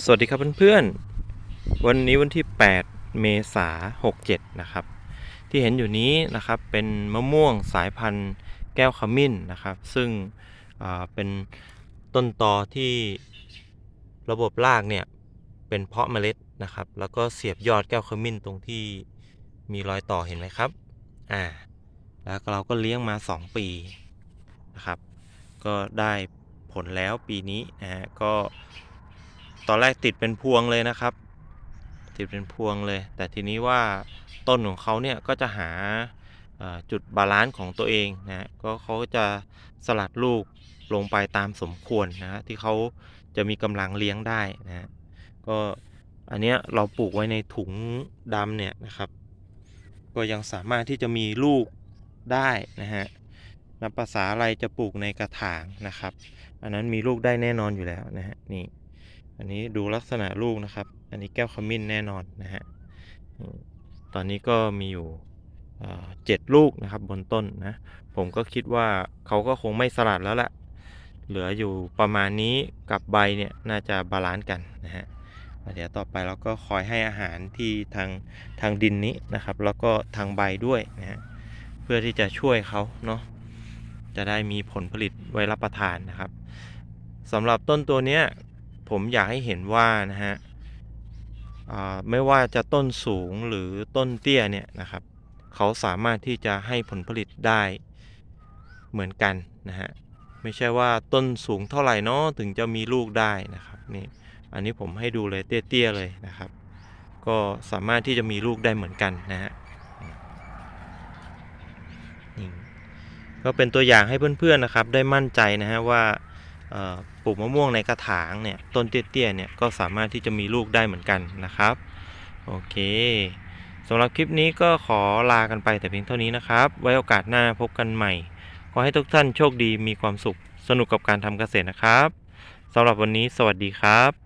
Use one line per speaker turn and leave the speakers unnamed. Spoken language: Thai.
สวัสดีครับเพื่อนๆ วันนี้วันที่ 8 เมษายน67 นะครับ ที่เห็นอยู่นี้นะครับเป็นมะม่วงสายพันธุ์แก้วขมิ้นนะครับ ซึ่งเป็นต้นตอที่ระบบรากเนี่ยเป็นเพาะเมล็ดนะครับ แล้วก็เสียบยอดแก้วขมิ้นตรงที่มีรอยต่อเห็นไหมครับอ่าแล้วเราก็เลี้ยงมา 2 ปีนะครับ ก็ได้ผลแล้วปีนี้นะฮะก็ ตอนแรกติดเป็นพวงเลยนะครับ ติดเป็นพวงเลย แต่ทีนี้ว่าต้นของเขาเนี่ยก็จะหาจุดบาลานซ์ของตัวเองนะฮะก็เขาจะสลัดลูกลงไปตามสมควรนะฮะที่เขาจะมีกำลังเลี้ยงได้นะฮะก็อันเนี้ยเราปลูกไว้ในถุงดำเนี่ยนะครับ ก็ยังสามารถที่จะมีลูกได้นะฮะ นับภาษาอะไรจะปลูกในกระถางนะครับ อันนั้นมีลูกได้แน่นอนอยู่แล้วนะฮะนี่ อันนี้ดูลักษณะลูกนะครับ อันนี้แก้วขมิ้นแน่นอนนะฮะตอนนี้ก็มีอยู่เอ่อเจ็ดลูกนะครับบนต้นนะผมก็คิดว่าเขาก็คงไม่สลัดแล้วละเหลืออยู่ประมาณนี้กับใบเนี่ยน่าจะบาลานซ์กันนะฮะเดี๋ยวต่อไปเราก็คอยให้อาหารที่ทางทางดินนี้นะครับ แล้วก็ทางใบด้วยนะฮะเพื่อที่จะช่วยเขาเนาะ จะได้มีผลผลิตไว้รับประทานนะครับสำหรับต้นตัวเนี้ยผมอยากให้เห็นว่านะฮะไม่ว่าจะต้นสูงหรือต้นเตี้ยเนี่ยนะครับเขาสามารถที่จะให้ผลผลิตได้เหมือนกันนะฮะไม่ใช่ว่าต้นสูงเท่าไหร่เนาะถึงจะมีลูกได้นะครับนี่อันนี้ผมให้ดูเลยเตี้ยๆเลยนะครับ ก็สามารถที่จะมีลูกได้เหมือนกันนะฮะนี่ ก็เป็นตัวอย่างให้เพื่อนๆนะครับ ได้มั่นใจนะฮะว่าปลูกมะม่วงในกระถางเนี่ยต้นเตี้ยๆเนี่ยก็สามารถที่จะมีลูกได้เหมือนกันนะครับโอเคสำหรับคลิปนี้ก็ขอลากันไปแต่เพียงเท่านี้นะครับ ไว้โอกาสหน้าพบกันใหม่ ขอให้ทุกท่านโชคดีมีความสุขสนุกกับการทำเกษตรนะครับสำหรับวันนี้สวัสดีครับ